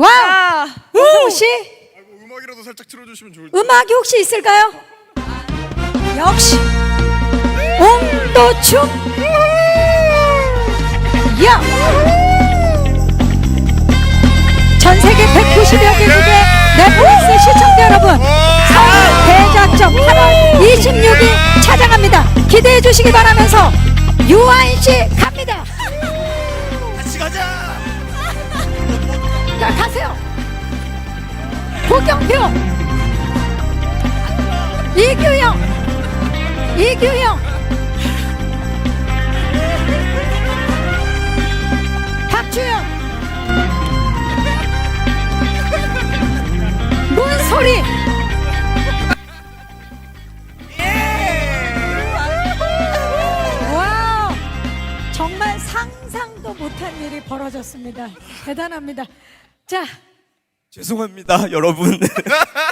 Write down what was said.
와! 홍성우 씨 아이고 음악이라도 살짝 틀어주시면 좋을 텐데. 음악이 혹시 있을까요? 역시 옹도춤 야! 전 세계 190여 개 국의 넷플릭스 시청자 여러분 서울 대작전 8월 26일 찾아갑니다 기대해 주시기 바라면서 유아인 씨 가세요. 고경표 이규영. 이규영. 박주영. 정말 상상도 못한 일이 벌어졌습니다. 대단합니다 자 죄송합니다, 여러분.